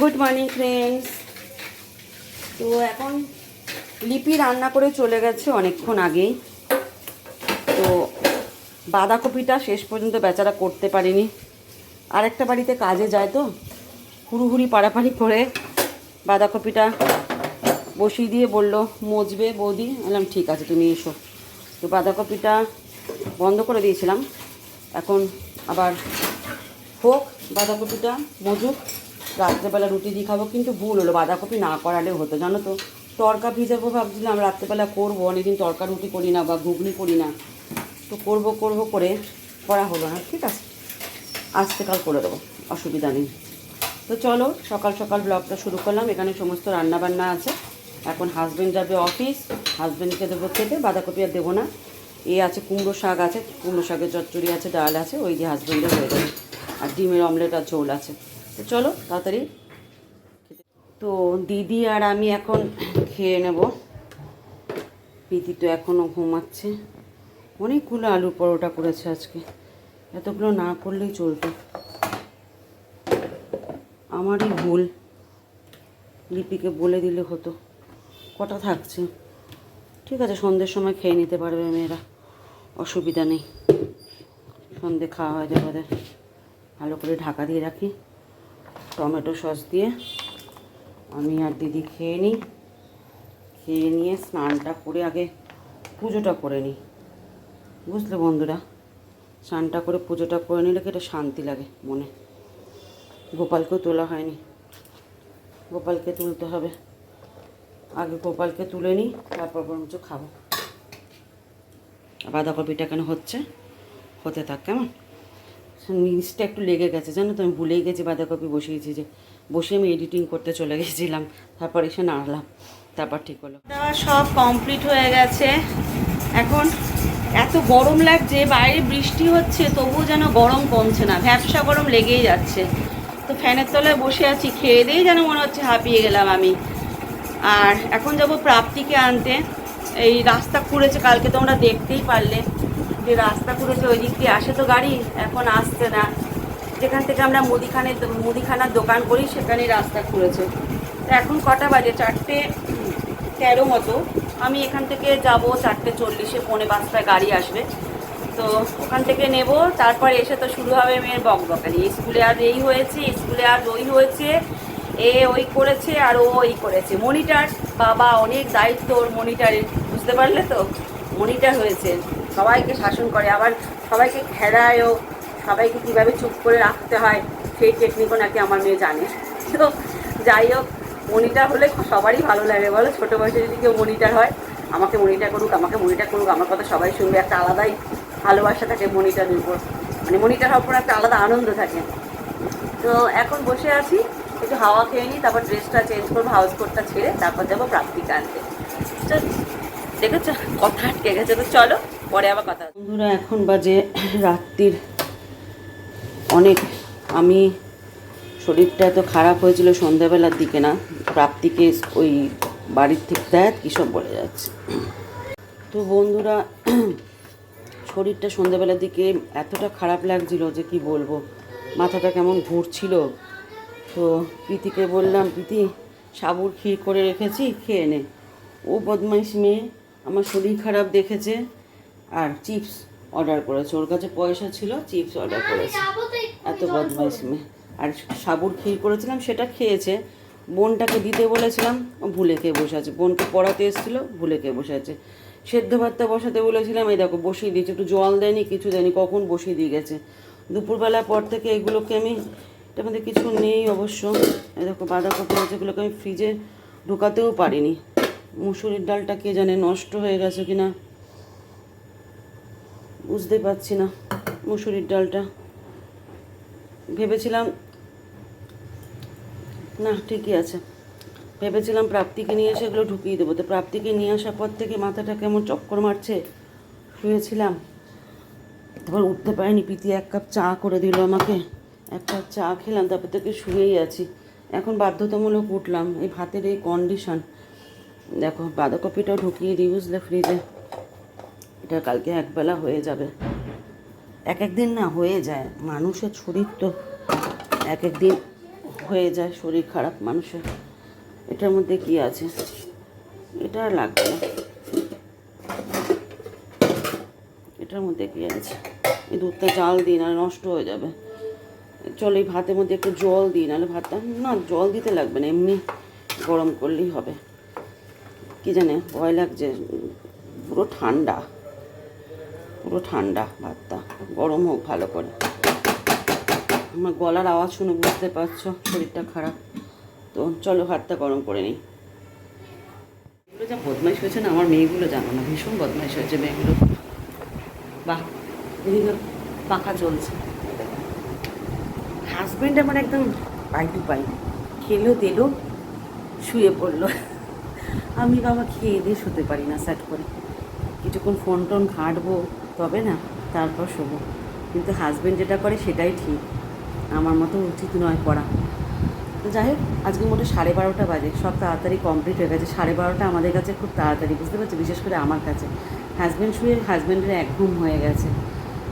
Good morning friends তো এখন লিপি রান্না করে চলে গেছে অনেকক্ষণ আগেই। তো বাঁধাকপিটা শেষ পর্যন্ত বেচারা করতে পারিনি। আরেকটা বাড়িতে কাজে যায় তো, হুড়ুহুড়ি পাড়াপাড়ি করে বাঁধাকপিটা বসিয়ে দিয়ে বলল, মজবে বৌদি। বললাম, ঠিক আছে, তুমি এসো। তো বাঁধাকপিটা বন্ধ করে দিয়েছিলাম। এখন আবার হোক, বাঁধাকপিটা মজুক। রাত্রেবেলা রুটি দিয়ে খাব, কিন্তু ভুল হলো, বাঁধাকপি না করালেও হতো, জানো তো। তরকা ভিজাবো ভাবছিলাম, রাত্রেবেলা করব, অনেকদিন তরকা রুটি করি না বা ঘুগনি করি না। তো করব করব, করে করা হলো না, ঠিক আছে। আজকে কাল করে দেবো, অসুবিধা নেই। তো চলো, সকাল সকাল ব্লগটা শুরু করলাম, এখানে সমস্ত রান্না বান্না আছে। এখন হাজব্যান্ড যাবে অফিস হাজব্যান্ডকে দেবো খেতে, বাঁধাকপি আর দেবো না। এ আছে কুমড়ো শাক আছে, কুমড়ো শাকের চচ্চড়ি আছে, ডাল আছে, ওই দিয়ে হাজব্যান্ডের হয়ে যাবে আর ডিমের অমলেট আর ঝোল আছে। তো চলো, তাড়াতাড়ি তো দিদি আর আমি এখন খেয়ে নেব। প্রীতি তো এখনও ঘুমাচ্ছে। অনেকগুলো আলু পরোটা করেছে আজকে। এতগুলো না করলেই চলতো আমারই ভুল। লিপিকে বলে দিলে হতো। কটা থাকছে? ঠিক আছে, সন্ধ্যের সময় খেয়ে নিতে পারবে মেয়েরা। অসুবিধা নেই। সন্ধে খাওয়া হয়ে যাবে ভালো করে ঢাকা দিয়ে রাখি। টমেটো সস দিয়ে আমি আর দিদি খেয়ে নিই। খেয়ে নিয়ে স্নানটা করে আগে পুজোটা করে নিই। বুঝলে বন্ধুরা? স্নানটা করে পুজোটা করে নিলে কি এটা শান্তি লাগে মনে। গোপালকেও তোলা হয়নি। গোপালকে তুলতে হবে। আগে গোপালকে তুলে নিই, তারপর বরঞ্চ খাব। বাঁধাকপিটা কেন হচ্ছে? হতে থাক, কেমন? নিচটা একটু লেগে গেছে। জানো তো, আমি ভুলেই গেছি, বাঁধাকপি বসিয়েছি যে, বসে আমি এডিটিং করতে চলে গেছিলাম, তারপর এসে নাড়লাম, তারপর ঠিক হলো। সব কমপ্লিট হয়ে গেছে। এখন এত গরম লাগছে, বাইরে বৃষ্টি হচ্ছে, তবুও যেন গরম কমছে না, ভ্যাবসা গরম লেগেই যাচ্ছে। তো ফ্যানের তলায় বসে আছি, খেয়ে দিয়েই যেন মনে হচ্ছে হাঁপিয়ে গেলাম আমি। আর এখন যাব প্রাপ্তিকে আনতে, এই রাস্তা খুঁড়েছে, কালকে তোমরা দেখতেই পারলে। যে রাস্তা খুঁড়েছে ওই দিক দিয়ে আসে তো গাড়ি, এখন আসছে না। যেখান থেকে আমরা মুদিখানে মুদিখানার দোকান করি, সেখানেই রাস্তা খুঁড়েছে তো এখন কটা বাজে? চারটে তেরো মতো। আমি এখান থেকে যাব চারটে চল্লিশে, পৌনে পাঁচটায় গাড়ি আসবে। তো ওখান থেকে নেব, তারপর এসে তো শুরু হবে মেয়ের বকবকানি। স্কুলে আর এই হয়েছে, স্কুলে আর ওই হয়েছে, এ ওই করেছে আর ও ওই করেছে। মনিটার, বাবা, অনেক দায়িত্ব ওর মনিটারের। বুঝতে পারলে তো? মনিটার হয়েছে। সবাইকে শাসন করে, আবার সবাইকে খেলায়ও সবাইকে কীভাবে চুপ করে রাখতে হয় সেই টেকনিকও নাকি আমার মেয়ে জানে। তো যাই হোক মনিটার হলে সবারই ভালো লাগে। বলো, ছোটো বয়সে যদি কেউ মনিটার হয়, আমাকে মনিটার করুক, আমাকে মনিটার করুক, আমার কথা সবাই শুনবে। একটা আলাদাই ভালোবাসা থাকে মনিটারের উপর। মানে মনিটার হওয়ার পর একটা আলাদা আনন্দ থাকে। তো এখন বসে আছি, একটু হাওয়া খেয়ে নিই, তারপর ড্রেসটা চেঞ্জ করব হাউস কোটটা ছেড়ে তারপর যাব প্রাপ্তিকা আনতে। দেখেছ, কথা আটকে গেছে। তো চলো পরে আবার বন্ধুরা, এখন বাজে রাত্রির অনেক। আমি শরীরটা এত খারাপ হয়েছিল সন্ধ্যাবেলার দিকে না, প্রাপ্তিকে ওই বাড়ির থেকে দেয় কী সব বলে যাচ্ছে। তো বন্ধুরা, শরীরটা সন্ধ্যাবেলার দিকে এতটা খারাপ লাগছিল যে কি বলব, মাথাটা কেমন ঘুরছিল। তো প্রীতিকে বললাম, প্রীতি, সাবুর ক্ষীর করে রেখেছি, খেয়ে নে। ও বদমাইশ মেয়ে, আমার শরীর খারাপ দেখেছে। আর চিপস অর্ডার করেছে। ওর কাছে পয়সা ছিল চিপস অর্ডার করেছে। এত বদমাইশ মেয়ে। আর সাবুর ক্ষীর করেছিলাম সেটা খেয়েছে। বোনটাকে দিতে বলেছিলাম ও ভুলে খেয়ে বসে আছে। বোনকে পড়াতে এসেছিল ভুলে খেয়ে বসে আছে। সেদ্ধ ভাতটা বসাতে বলেছিলাম এই দেখো বসিয়ে দিয়েছে। একটু জল দেয়নি কিছু দেয়নি কখন বসিয়ে দিয়ে গেছে। দুপুরবেলার পর থেকে এগুলোকে আমি এটার মধ্যে কিছু নেই অবশ্য। এই দেখো বাঁধাকপি আছে এগুলোকে আমি ফ্রিজে ঢোকাতেও পারিনি। মুসুরির ডালটা কে জানে নষ্ট হয়ে গেছে কিনা। বুঝতে পারছি না মুসুরির ডালটা। ভেবেছিলাম, না, ঠিকই আছে। ভেবেছিলাম প্রাপ্তিকে নিয়ে এসে এগুলো ঢুকিয়ে দেবো। তো প্রাপ্তিকে নিয়ে আসার পর থেকে মাথাটা কেমন চক্কর মারছে শুয়েছিলাম তারপর উঠতে পারিনি, প্রীতি এক কাপ চা করে দিল আমাকে। এক কাপ চা খেলাম, তারপর থেকে শুয়েই আছি। এখন বাধ্যতামূলক উঠলাম, এই ভাতের এই কন্ডিশন দেখো, বাঁধাকপিটাও ঢুকিয়ে দিই, বুঝলে ফ্রিজে এটা কালকে একবেলা হয়ে যাবে। এক একদিন না হয়ে যায়। মানুষের শরীর তো এক একদিন হয়ে যায়, শরীর খারাপ মানুষের। এটার মধ্যে কি আছে? এটা লাগবে না। এটার মধ্যে কি আছে? এই দুধটা জাল দিই না নষ্ট হয়ে যাবে। চলো এই ভাতের মধ্যে একটু জল দিই, নাহলে ভাতটা, না, জল দিতে লাগবে না, এমনি গরম করলেই হবে। কি জানে, ভয় লাগছে। পুরো ঠান্ডা। পুরো ঠান্ডা ভাতটা গরম হোক ভালো করে। আমার গলার আওয়াজ শুনে বুঝতে পারছ, শরীরটা খারাপ। তো চলো ভাতটা গরম করে নিই। এগুলো যা বদমাইশ হয়েছে না, আমার মেয়েগুলো জানো না, ভীষণ বদমাইশ হয়েছে মেয়েগুলো। বাহ পাখা চলছে হাজব্যান্ড আমার একদম পাই টু পাই। খেলো, দিল, শুয়ে পড়ল। আমি বাবা খেয়ে দিয়ে শুতে পারি না সেট করে। কিছুক্ষণ ফোন টোন ঘাঁটবো। তবে না, তারপর শোবো। কিন্তু হাজব্যান্ড যেটা করে সেটাই ঠিক। আমার মতো উচিত নয় করা তো যাই হোক, আজকে মোটে সাড়ে বারোটা বাজে। সব তাড়াতাড়ি কমপ্লিট হয়ে গেছে। সাড়ে বারোটা আমাদের কাছে খুব তাড়াতাড়ি, বুঝতে পারছি? বিশেষ করে আমার কাছে। হাজব্যান্ড শুয়ে হাজব্যান্ডের এক ঘুম হয়ে গেছে।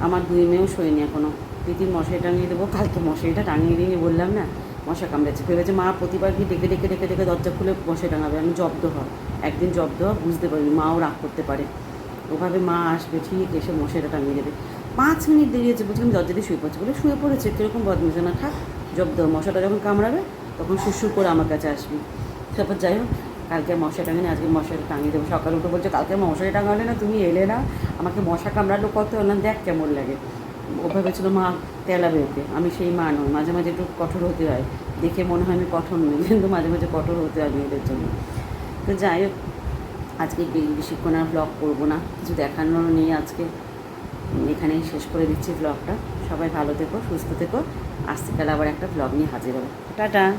আমার দুই মেয়েও শোয়নি এখনও দিদির মশারি টাঙিয়ে দেবো। কালকে মশারিটা টাঙিয়ে দিয়ে বললাম না, মশা কামড়েছে ভেবেছে মা প্রতিবার কি ডেকে ডেকে ডেকে ডেকে দরজা খুলে মশারি টাঙাবে। আমি জব্দ হয় একদিন জব্দ বুঝতে পারিনি মাও রাগ করতে পারে। ওভাবে মা আসবে, ঠিক, এসে মশারিটা টাঙিয়ে দেবে। পাঁচ মিনিট দেরিয়েছে আমি দরজা দিয়ে শুয়ে পড়ছি বলে। শুয়ে পড়েছে, কীরকম বদমেছে না থাক জব্দ মশাটা যখন কামড়াবে, তখন সুসুর করে আমার কাছে আসবি। তারপর যাই হোক, কালকে মশা টাঙানি আজকে মশাটা টাঙিয়ে দেবো। সকালে উঠে বলছে, কালকে মশারি টাঙালে না, তুমি এলে না, আমাকে মশা কামড়ালো কত? না, দেখ কেমন লাগে। ও ভেবেছিল, মা, তেলাবে ওকে। আমি সেই মা নই, মাঝে মাঝে একটু কঠোর হতে হয়। দেখে মনে হয় আমি কঠোর নই, কিন্তু মাঝে মাঝে কঠোর হতে হয় মেয়েদের জন্য। তো যাই হোক আজকে বেশিক্ষণ আর ব্লগ করব না। কিছু দেখানোর নেই আজকে। এখানেই শেষ করে দিচ্ছি ব্লগটা সবাই ভালো থেকো, সুস্থ থেকো। আসতেকাল আবার একটা ব্লগ নিয়ে হাজির হবে। টাটা।